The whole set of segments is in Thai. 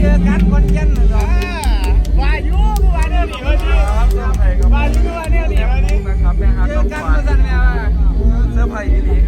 เจอกันคนเย็นเหรอวายุวันนี้วันนี้วายุวันนี้วันนี้เจอกันเมื่อสันแม่วาเสื้อผ้าอีนี้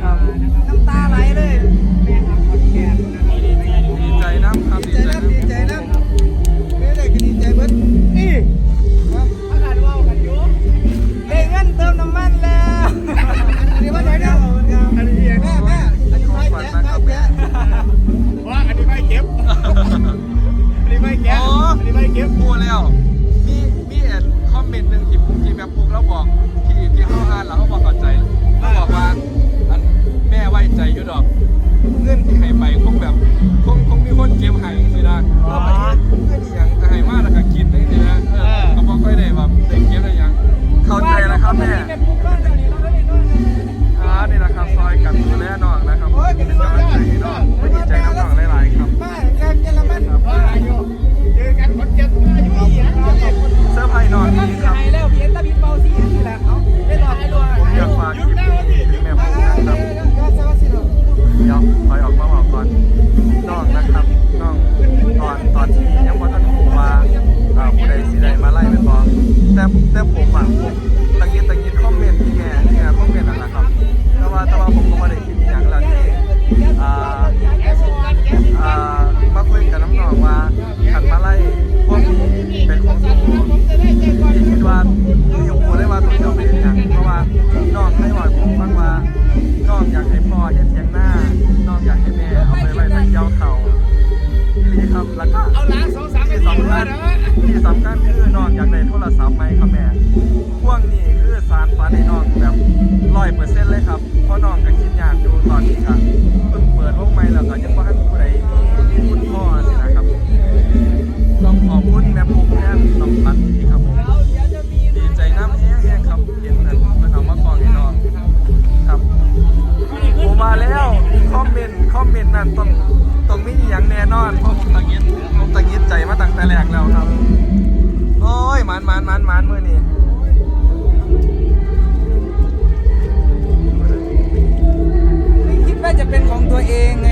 帮忙关 คือน้องอยากได้โทรศัพท์ไหมครับแม่พ่วงนี้คือสารฝันในน้องแบบร้อยเปอร์เซ็นต์เลยครับเพราะน้องก็คิดอยากดูตอนนี้ครับเพิ่งเปิดวงใหม่แล้วก็ยังไม่ให้ผู้ใดมีคุณพ่อสินะครับต้องขอบคุณแม่ปุ๊กแม่ต้องปันอีครับผมดีใจน้ำแห้งๆครับเห็นนั่นเพื่นเอามากองให้น้องครับผมมาแล้วคอมเมนต์คอมเมนต์นั่นต้อง มันมันมันมันเมื่อนี่ไม่คิดว่าจะเป็นของตัวเองไง